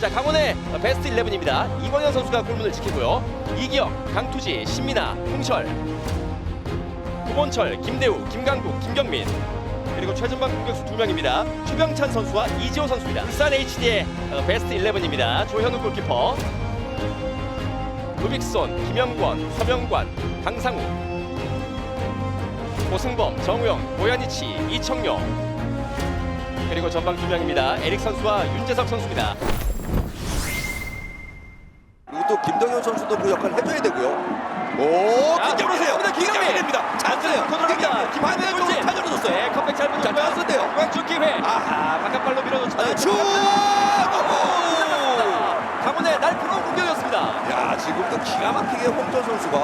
자 강원의 베스트 11입니다. 이광현 선수가 골문을 지키고요. 이기영, 강투지, 신민아, 홍철, 구본철, 김대우, 김강국, 김경민 그리고 최전방 공격수 두 명입니다. 추병찬 선수와 이지호 선수입니다. 울산 HD의 어, 베스트 11입니다. 조현우 골키퍼, 루빅손, 김영권, 서명관, 강상우, 고승범, 정우영, 고현이치, 이청용 그리고 전방 두 명입니다. 에릭 선수와 윤재석 선수입니다. 그리고 또 김동현 선수도 그 역할을 해줘야 되고요. 오, 자, 김경민 들어오세요. 기가 김경민. 막힙니다. 잘했어요. 코너입니다. 김한대 반대쪽으로 돌진. 타절어줬어요. 네, 컵백 잘 자, 붙였고요. 찬스인데요. 중앙 기회. 아하. 바깥발로 밀어줬죠. 슛! 오! 강원의 날카로운 공격이었습니다. 야, 지금도 기가 막히게 홍천 선수가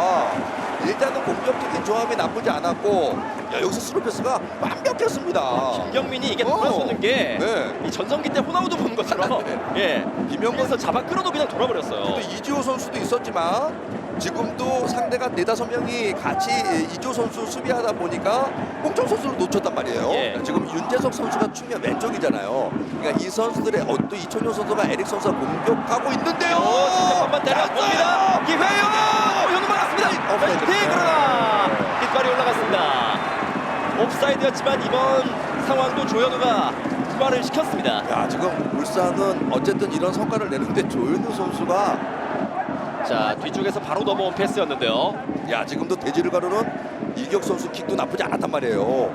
일단은 공격적인 조합이 나쁘지 않았고 야, 여기서 스루 패스가 완벽했습니다. 김경민이 이게 어. 돌아서는 게 네. 이 전성기 때 호나우두 보는 것처럼 네. 예 김영권 김영권에서 잡아 끌어도 그냥 또 돌아버렸어요. 이지호 선수도 있었지만 지금도 상대가 네다섯 명이 같이 이지호 선수 수비하다 보니까 홍천 선수를 놓쳤단 말이에요. 예. 지금 윤재석 선수가 측면 왼쪽이잖아요. 그러니까 이 선수들의 어, 또 이천효 선수가 에릭 선수가 공격하고 있는데요. 오, 진짜 한번 때려봅니다. 기회요. 현우 맞았습니다. 옵사이드. 펜티 그러나 깃발이 올라갔습니다. 옵사이드였지만 이번 상황도 조현우가 부활을 시켰습니다. 야 지금 울산은 어쨌든 이런 성과를 내는데 조현우 선수가 자 뒤쪽에서 바로 넘어온 패스였는데요. 야 지금도 대지를 가르는 이격 선수 킥도 나쁘지 않았단 말이에요.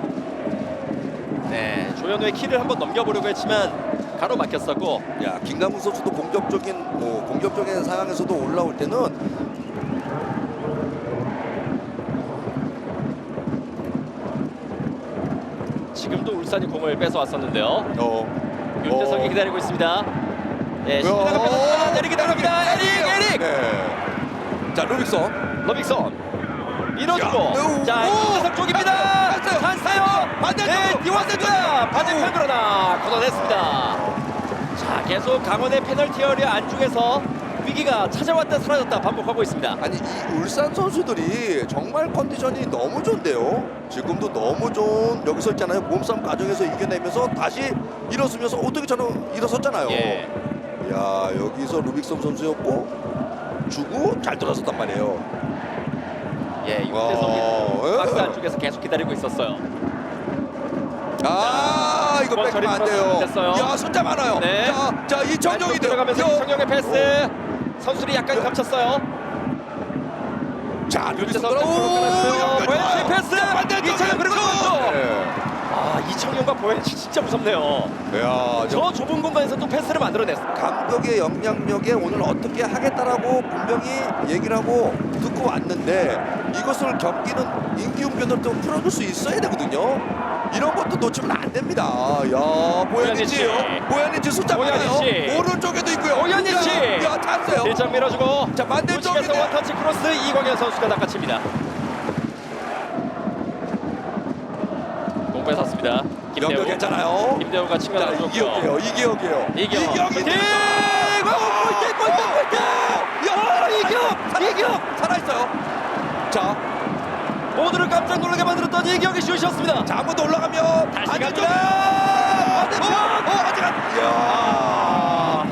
네, 조현우의 키를 한번 넘겨보려고 했지만 가로 막혔었고 야 김강훈 선수도 공격적인 뭐 공격적인 상황에서도 올라올 때는 지금도 울산이 공을 뺏어왔었는데요. 어 윤재석이 어. 기다리고 있습니다. 네, 어. 뺏었지만 에릭이 나갑니다. 에릭, 에릭. 네. 자 루빅선 러빅선 밀어주고 야, 오, 자 오, 윤재석 쪽입니다. 갔어요. 찬스요. 반대쪽으로, 네, 디왔습니다. 반대편 오. 그러나 걷어냈습니다. 자 계속 강원의 페널티 어리아 안쪽에서 위기가 찾아왔다 사라졌다 반복하고 있습니다. 아니 이 울산 선수들이 정말 컨디션이 너무 좋은데요. 지금도 너무 좋은 여기서 있잖아요. 몸싸움 과정에서 이겨내면서 다시 일어서면서 어떻게처럼 일어섰잖아요. 예. 야 여기서 루빅섬 선수였고 주고 잘 들어섰단 말이에요. 예, 와, 윤재석이 예. 박스 안쪽에서 계속 기다리고 있었어요. 아 이거 이번 뺏기면 안 돼요. 됐어요. 야 숫자 많아요. 네. 자, 자 이청용이 안쪽 들어가면서 이청용의 패스. 선수들이 약간 네. 겹쳤어요. 자 루빅섬 들어. 들어갔어요. 보현씨 패스. 이청용 그리고 왼쪽. 이청용과 보현씨 진짜 무섭네요. 야, 저 저 좁은 공간에서 또 패스를 만들어냈어. 감독의 영향력에 오늘 어떻게 하겠다라고 분명히 얘기를 하고 듣고 왔는데 이것을 경기는 임기응변을 또 풀어줄 수 있어야 되거든요. 이런 것도 놓치면 안 됩니다. 야, 보현이치, 보현이치. 보현이치 숫자 많아요. 보현이치. 오른쪽에도 있고요. 보현이치. 야, 야, 찼어요. 일장 밀어주고 자, 반대쪽인데. 우측에서 원터치 크로스 이광현 선수가 낚아칩니다. 공 뺏었습니다. 김대우. 괜찮아요. 김대우가 자, 측면을 이기혁이에요. 이기혁이에요. 이기혁. 이기혁이 슈팅! 들어가. 골대, 골대, 골대! 야, 이기혁! 이기혁! 살아 있어요. 자, 모두를 깜짝 놀라게 만들었던 이기혁의 슛이었습니다. 자, 한번 더 올라가면 다시. 갑니다. 반대편. 어, 아직 안. 이야.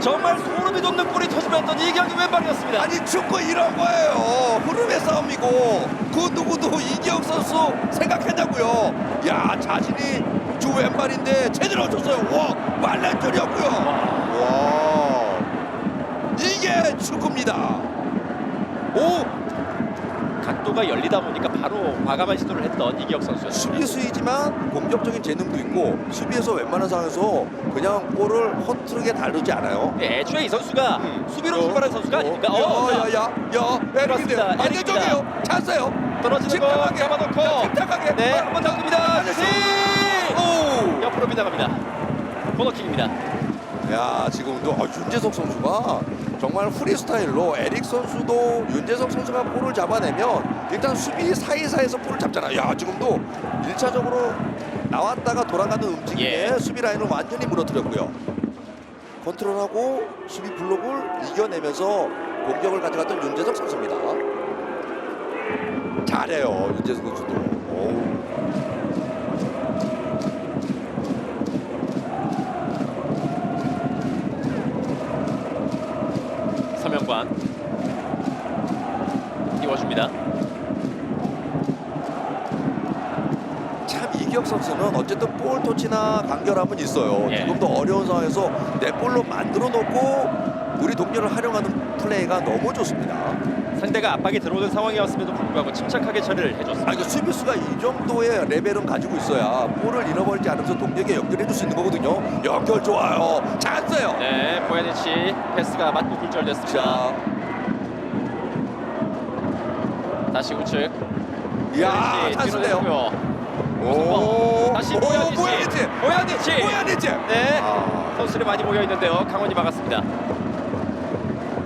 정말 소름이 돋는 골이 터지면던 이기혁의 왼발이었습니다. 아니 축구 이런 거예요. 흐름의 싸움이고 그 누구도 이기혁 선수 생각했냐고요. 야 자신이 주 왼발인데 제대로 줬어요. 와 말란줄이었고요. 와 이게 축구입니다. 오 각도가 열리다 보니까 바로 과감한 시도를 했던 이기혁 선수였습니다. 수비수이지만 공격적인 재능도 있고 수비에서 웬만한 상황에서 그냥 볼을 허투르게 다루지 않아요. 네, 애초에 이 선수가 수비로 출발한 선수가 아닙니까? 어, 자, 야야 야 에릭인데요. 그렇습니다. 반대쪽이에요. 찼어요. 떨어지는 거 침착하게. 잡아놓고 자, 침착하게. 네, 한 번. 반대쪽. 슈팅! 오. 옆으로 빗나갑니다. 코너킥입니다. 야 지금도 아, 윤재석 선수가 정말 프리스타일로 에릭 선수도 윤재석 선수가 볼을 잡아내면 일단 수비 사이사이에서 볼을 잡잖아. 야 지금도 일차적으로 나왔다가 돌아가는 움직임에 예. 수비 라인을 완전히 무너뜨렸고요. 컨트롤하고 수비 블록을 이겨내면서 공격을 가져갔던 윤재석 선수입니다. 잘해요 윤재석 선수도. 어우. 있습니다. 참 이기혁 선수는 어쨌든 볼 터치나 간결함은 있어요. 예. 지금도 어려운 상황에서 내 볼로 만들어 놓고 우리 동료를 활용하는 플레이가 너무 좋습니다. 상대가 압박이 들어오는 상황이었음에도 불구하고 침착하게 처리를 해줬습니다. 아 이거 수비수가 이 정도의 레벨은 가지고 있어야 볼을 잃어버리지 않으면서 동료에게 연결해 줄 수 있는 거거든요. 연결 좋아요. 잘했어요. 네, 보야니치 패스가 맞고 굴절됐습니다. 자, 다시 우측. 이야, 찬스인데요. 내주고요. 오, 다시. 보야니치. 보야니치. 보야니치. 네. 아, 선수들이 많이 모여 있는데요. 강원이 막았습니다.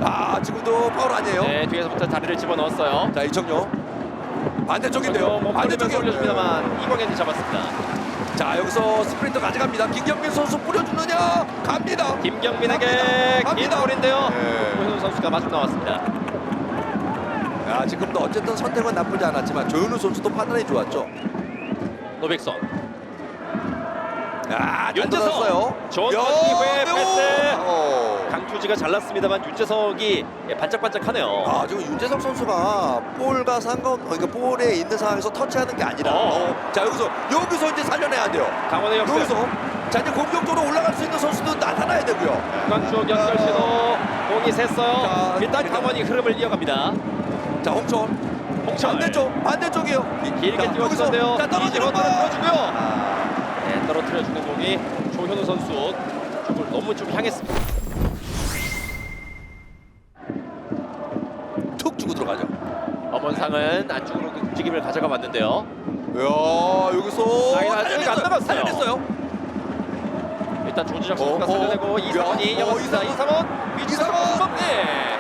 아, 지금도 파울 아니에요? 네, 뒤에서부터 다리를 집어 넣었어요. 자, 이청용. 반대쪽인데요. 뭐 반대쪽에 올려줍니다만 이광현이 잡았습니다. 자, 여기서 스프린터 가져갑니다. 김경민 선수 뿌려주느냐? 갑니다. 김경민에게 갑니다. 긴 볼인데요. 네. 조현우 선수가 마중 나왔습니다. 야, 지금도 어쨌든 선택은 나쁘지 않았지만 조현우 선수도 판단이 좋았죠. 노백선. 야, 윤재석. 이후에 패스. 어. 강투지가 잘났습니다만 윤재석이 예, 반짝반짝하네요. 아, 지금 윤재석 선수가 볼과 상관, 어, 그러니까 볼에 있는 상황에서 터치하는 게 아니라. 어. 어. 자, 여기서 여기서 이제 살려내야 돼요. 강원의 역습. 여기서 자 이제 공격적으로 올라갈 수 있는 선수도 나타나야 되고요. 중앙쪽 연결 시도 공이 샜어요. 자, 일단 강원이 흐름을 이어갑니다. 자, 홍천. 홍철 반대쪽, 반대쪽이에요. 길게 자, 뛰어주는데요. 자, 떨어지는 거. 떨어뜨려주고요. 아, 네, 떨어뜨려주는 공이 조현우 선수 쪽을 너무 좀 향했습니다. 툭 주고 들어가죠. 엄원상은 안쪽으로 그 움직임을 가져가 봤는데요. 야, 여기서 아직 안 남았어요. 살려냈어요. 일단 선수가 어. 살려내고 이상원이. 이상원. 이상원 이상원.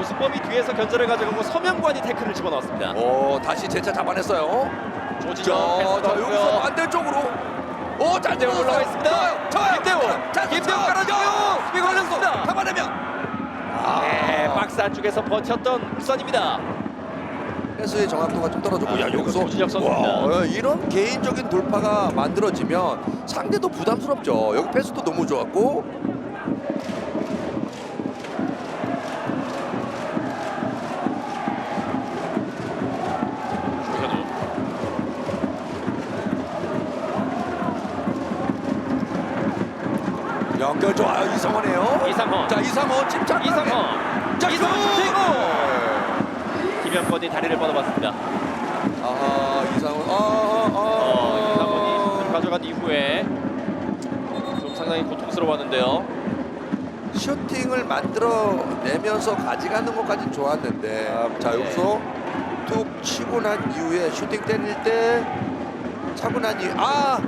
고승범이 뒤에서 견제를 가져가고 서명관이 태클을 집어넣었습니다. 어, 다시 재차 잡아냈어요. 패스 자 여기서 넣었고요. 반대쪽으로. 오, 잘 김대훈 올라가 있습니다. 저 김대훈. 김대훈 깔아줘요. 수비 걸렸습니다. 잡아내면. 아, 네, 박스 안쪽에서 버텼던 울산입니다. 패스의 정확도가 좀 떨어졌고 아, 야 여기서 조진혁 선수입니다. 와, 이런 개인적인 돌파가 만들어지면 상대도 부담스럽죠. 여기 패스도 너무 좋았고 연결 좋아요 이성원이에요. 이상원. 자 이성원 침착하게. 이상원. 자 이상원 슈팅! 김현권이 다리를 뻗어봤습니다. 아하 이상원. 아하 어, 이상원이 아. 슈팅을 가져간 이후에 좀 상당히 고통스러웠는데요. 슈팅을 만들어 내면서 가져가는 것까지 좋았는데 아, 자 네. 여기서 툭 치고 난 이후에 슈팅 때릴 때 차고 난 이후 아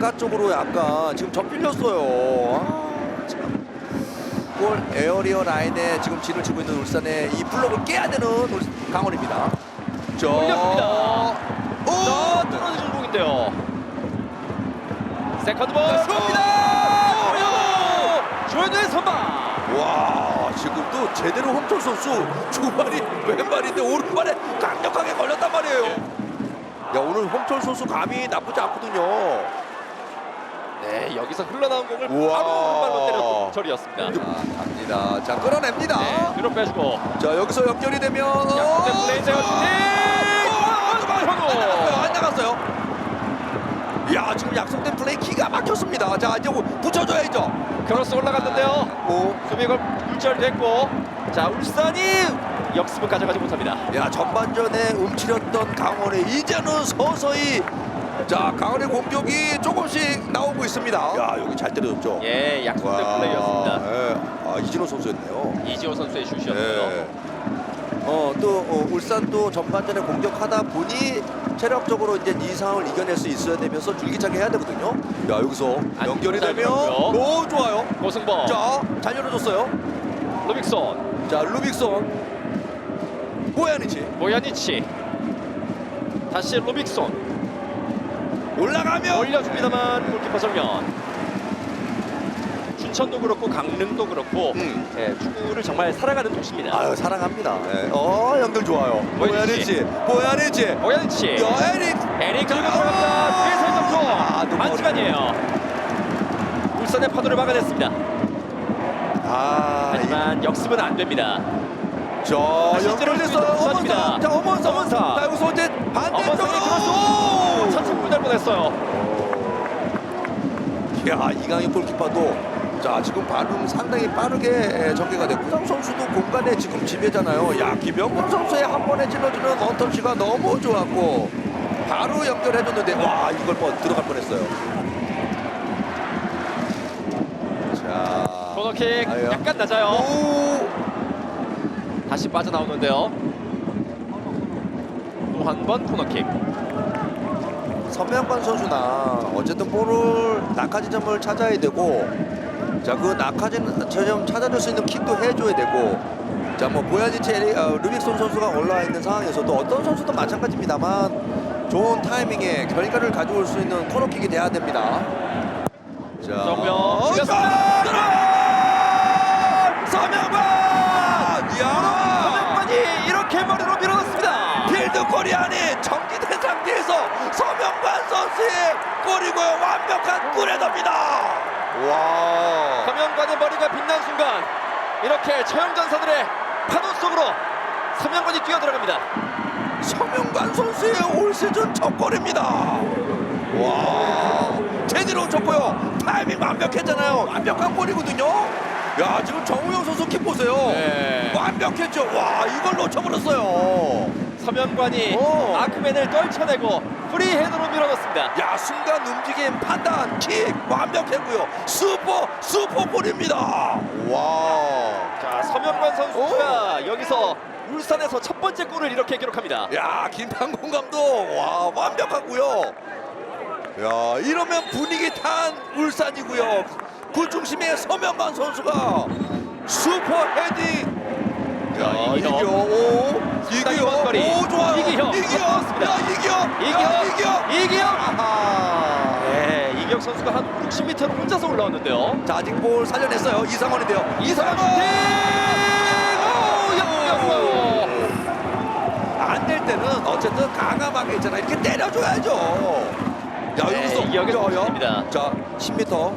바깥쪽으로 약간 지금 접힐렸어요 아, 참. 골 에어리어 라인에 지금 진을 치고 있는 울산의 이 블록을 깨야 되는 울- 강원입니다 저... 올렸습니다. 오! 자, 떨어지는 공인데요. 세컨드 볼. 자, 쏩니다! 조현우! 조현우의 선방. 와 지금도 제대로 홍철 선수 주발이 왼발인데 오른발에 강력하게 걸렸단 말이에요. 야 오늘 홍철 선수 감이 나쁘지 않거든요. 네, 여기서 흘러나온 공을 우와. 바로 오른발로 때렸던 처리였습니다. 자 갑니다. 자 끌어냅니다. 네, 뒤로 빼주고 자 여기서 연결이 되면 약속된 어, 플레이세요 슈팅! 안 현우! 나갔어요. 안 나갔어요. 야 지금 약속된 플레이 기가 막혔습니다. 자 이제 붙여줘야죠. 크로스 올라갔는데요. 오. 수비가 굴절됐고 자 울산이 역습을 가져가지 못합니다. 야 전반전에 움츠렸던 강원에 이제는 서서히 자 강원의 공격이 조금씩 나오고 있습니다. 야 여기 잘 때려줬죠. 예, 약속된 플레이였습니다. 예. 아 이진호 선수였네요. 이지호 선수의 슛이었고요. 예. 어또 어, 울산도 전반전에 공격하다 보니 체력적으로 이제 이 상황을 이겨낼 수 있어야 되면서 줄기차게 해야 되거든요. 야 여기서 안 연결이 잘 되면. 오 좋아요. 고승범, 자잘 열어줬어요. 루빅손, 자 루빅son 보야니치 모야니치, 다시 루빅손 올라가면 올려줍니다만 골키퍼 정면. 춘천도 그렇고 강릉도 그렇고 음. 예, 축구를 정말 사랑하는 도시입니다. 아유 사랑합니다. 예. 어 연결 좋아요. 보야니치. 보야니치, 보야니치. 모야니치, 야 에릭. 에릭 들고 들어갑니다. 뒤에서 아, 점프 너무 반지간이에요. 울산의 파도를 막아냈습니다. 아, 이- 하지만 역습은 안 됩니다. 자, 다시 연결 찌르고 됐어요. 있는 어먼사. 부산입니다. 자, 어먼사. 어먼사. 자, 여기서 이제 반대쪽으로. 크로스 차승부 될 뻔했어요. 야, 이강인 골키퍼도 자, 지금 반응 상당히 빠르게 에, 전개가 됐고 구상 선수도 공간에 지금 지배잖아요. 야, 김영권 선수의 한 번에 찔러주는 원터치가 너무 좋았고 바로 연결해줬는데 와, 이걸 뭐 들어갈 뻔했어요. 자, 코너킥 아유. 약간 낮아요. 오, 다시 빠져나오는데요. 또 한 번 코너킥. 서명관 선수나 어쨌든 볼을 낙하지점을 찾아야 되고 자그 낙하지점 찾아줄 수 있는 킥도 해줘야 되고 자뭐 보야지치 에리 어, 루빅손 선수가 올라와 있는 상황에서도 어떤 선수도 마찬가지입니다만 좋은 타이밍에 결과를 가져올 수 있는 코너킥이 돼야 됩니다. 자 정면 들어! 서명관! 야! 서명관이 이렇게 머리로 선수의 골이고요. 완벽한 골에답니다. 와. 서명관의 머리가 빛난 순간 이렇게 처형전사들의 파도 속으로 서명관이 뛰어들어갑니다. 서명관 선수의 올 시즌 첫 골입니다. 와. 제대로 쳤고요. 타이밍 완벽했잖아요. 완벽한 골이거든요. 야 지금 정우영 선수 킥 보세요. 네. 완벽했죠. 와 이걸 놓쳐버렸어요. 서명관이 오. 아크맨을 떨쳐내고 프리헤드로 밀어넣습니다. 야 순간 움직임 판단 킥 완벽했고요 슈퍼 슈퍼 볼입니다 와. 자 서명관 선수가 여기서 울산에서 첫 번째 골을 이렇게 기록합니다. 야 김판공 감독 와 완벽하고요 야 이러면 분위기 탄 울산이고요 그 중심에 서명관 선수가 슈퍼 헤딩 야 자, 이겨 이겨. 오먼 거리. 오 좋아요 이기형. 맞습니다. 야. 야, 이겨 이기영. 아하. 네, 이기혁 선수가 한 60m를 혼자서 올라왔는데요. 자 아직 볼 살려냈어요 이상원인데요 이상원 슈팅! 오, 역습이었어요. 안될 때는 어쨌든 강함하게 있잖아 이렇게 때려줘야죠 야 네, 여기서 야, 야. 선수입니다. 자 10m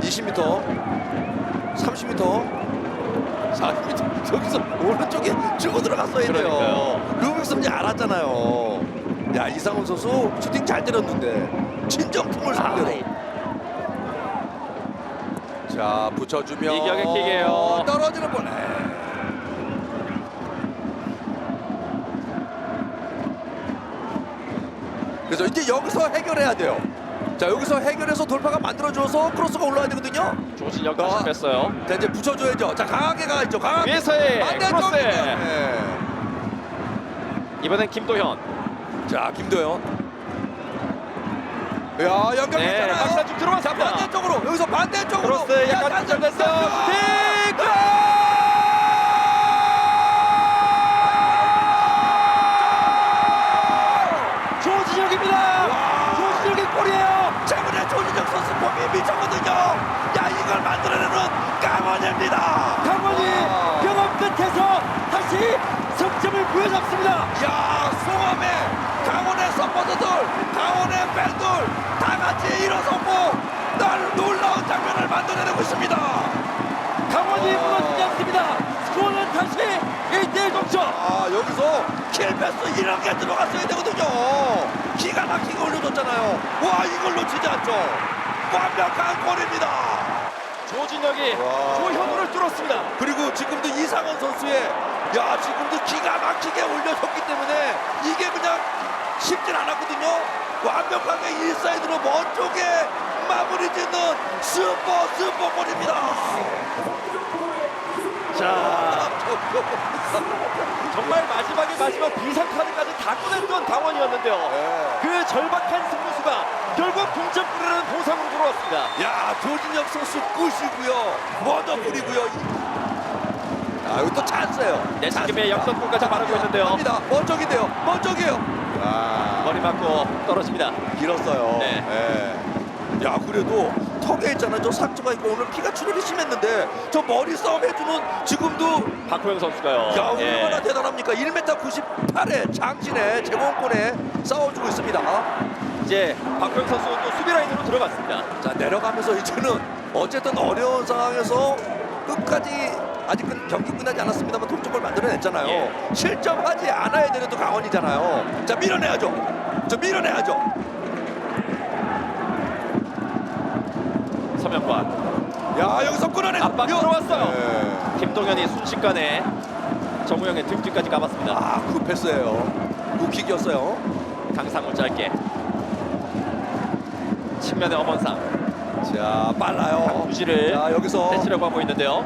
20m 30m 40m 여기서 오른쪽에 주고 들어갔어야 돼요. 루빅슨이 알았잖아요 야 이상훈 선수 슈팅 잘 때렸는데 친정팀을 상대로 자 붙여주면 이격의 킥이에요. 떨어지는 볼 네. 그래서 이제 여기서 해결해야 돼요 자 여기서 해결해서 돌파가 만들어줘서 크로스가 올라와야 되거든요 조진혁 다시 뺐어요. 자 이제 붙여줘야죠 자 강하게 가야죠 강하게 위에서의 반대쪽 크로스. 네. 이번엔 김도현. 자 김도현 야 네, 연결했잖아요 박사 쭉자 들어갔습니다. 반대쪽으로 여기서 반대쪽으로 크로스 야, 약간 자, 안정됐어요. 자, 슈팅! 조진혁입니다. 조진혁의 골이에요. 최근에 조진혁 선수 폼이 미쳤거든요 야 이걸 만들어내는 강원입니다 강원이 아. 경험 끝에서 다시 석점을 부여잡습니다. 야 송암의 강원의 서포터들 강원의 팬들 다 같이 일어서고 날 놀라운 장면을 만들어내고 있습니다 강원이 아. 무너지지 않습니다. 스코어는 다시 1대1 동점. 아 여기서 킬패스 이런 게 들어갔어야 되거든요 기가 막히게 올려줬잖아요 와 이걸 놓치지 않죠 완벽한 골입니다 조진혁이 와. 조현우를 뚫었습니다. 그리고 지금도 이상원 선수의 야 지금도 기가 막히게 올려줬기 때문에 이게 그냥 쉽진 않았거든요 완벽하게 인사이드로 먼 쪽에 마무리 짓는 슈퍼 슈퍼 골입니다 자, 정말 마지막에 마지막 비상 카드까지 다 꺼냈던 강원이었는데요. 네. 그 절박한 승부수가 결국 동점골이라는 보상 돌아왔습니다. 야 조진혁 선수 끝이고요 워더풀이고요 아 여기 또 찬스예요 네, 지금의 역전골까지 바라고 있는데요. 갑니다 먼쪽인데요 먼쪽이에요 아 머리 맞고 떨어집니다. 길었어요 네. 네. 야 그래도 턱에 있잖아요 저 상처가 있고 오늘 피가 출혈이 심했는데 저 머리 싸움 해주는 지금도 박호영 선수가요. 야 예. 얼마나 대단합니까 1m 98에 장신에 제공권에 싸워주고 있습니다 이제 박호영 선수 또 수비 라인으로 들어갔습니다. 자 내려가면서 이제는 어쨌든 어려운 상황에서 끝까지 아직 끝- 경기 끝나지 않았습니다만 동점을 만들어냈잖아요. 예. 실점하지 않아야 되는 또 강원이잖아요. 자 밀어내야죠. 저 밀어내야죠. 서명관 야 여기서 끊어내. 압박 여- 들어왔어요. 네. 김동현이 순식간에 정우영의 등 뒤까지 감았습니다. 아, 그 패스예요. 루킥이었어요. 강상우 짧게 측면의 엄원상 자, 빨라요. 강구지를 자, 여기서 해치려고 하고 있는데요.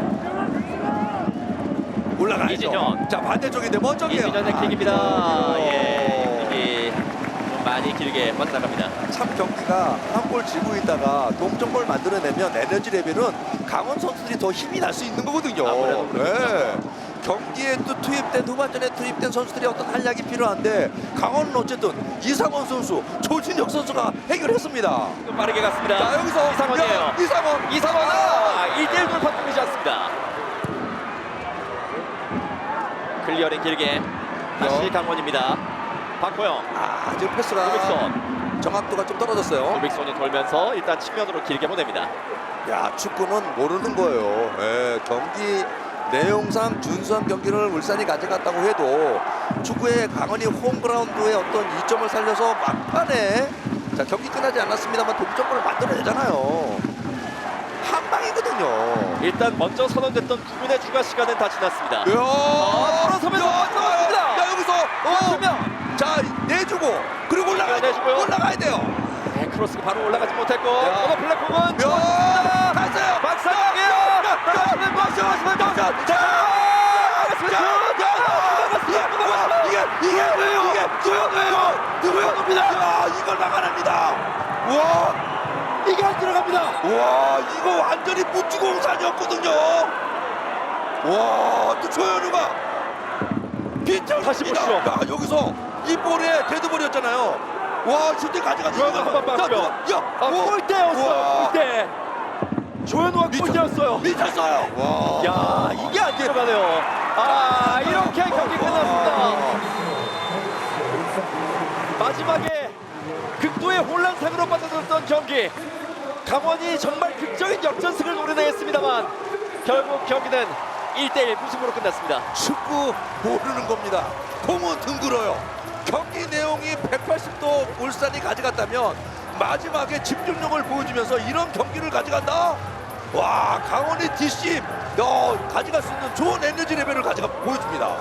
올라가야죠. 이진현. 자, 반대쪽인데 먼저게요. 이진현의 킥입니다. 예, 많이 길게 뻗나갑니다. 참 경기가 한 골 지고 있다가 동점골 만들어내면 에너지 레벨은 강원 선수들이 더 힘이 날 수 있는 거거든요. 아무래도. 네. 경기에 또 투입된 후반전에 투입된 선수들이 어떤 활약이 필요한데 강원은 어쨌든 이상원 선수, 조진혁 선수가 해결했습니다. 좀 빠르게 갔습니다. 자 여기서 이상원이에요. 야, 이상원, 이상원 아! 아, 1대1 돌파 뚫리지 않습니다. 클리어링 길게 다시 강원입니다. 박호영 아, 지금 패스가 루빅손 정확도가 좀 떨어졌어요. 루빅손이 돌면서 일단 측면으로 길게 보냅니다. 야 축구는 모르는 거예요. 예, 경기 내용상 준수한 경기를 울산이 가져갔다고 해도 축구의 강원이 홈그라운드의 어떤 이점을 살려서 막판에 자 경기 끝나지 않았습니다만 동점골을 만들어내잖아요. 한 방이거든요. 일단 먼저 선언됐던 9분의 추가 시간은 다 지났습니다. 야, 돌아서면서 야, 들어갔습니다. 야 여기서 두 어, 명. 자 내주고 그리고 올라가야 돼요. 올라가야 돼요. 네, 크로스가 바로 올라가지 못했고 야. 블랙홈은 야, 갔어요. 박상혁이에요. 박상혁 박상혁 박상혁 이게 이게 왜요? 이게 누구예요? 누구예요? 야 이걸 막아냅니다. 와 이게 안 들어갑니다. 와 이거 완전히 무주공산이었거든요. 와또 조현우가 빈장 다시 보시죠. 야 여기서 이 볼에 데드볼이었잖아요. 와 슈팅 가져가지. 조현우 한번 봤고요. 야, 아, 오. 골대였어요. 와. 골대. 조현우가 골대였어요. 미쳤어요. 와. 야 이게 안 들어가네요. 아 이렇게 경기 끝났습니다. 마지막에 극도의 혼란상으로 빠져들었던 경기. 강원이 정말 극적인 역전승을 노려냈습니다만 결국 경기는 1대1 무승부로 끝났습니다. 축구 모르는 겁니다. 공은 둥글어요. 경기 내용이 180도 울산이 가져갔다면 마지막에 집중력을 보여주면서 이런 경기를 가져간다. 와 강원의 뒷심, 야, 가져갈 수 있는 좋은 에너지 레벨을 가져가 보여줍니다.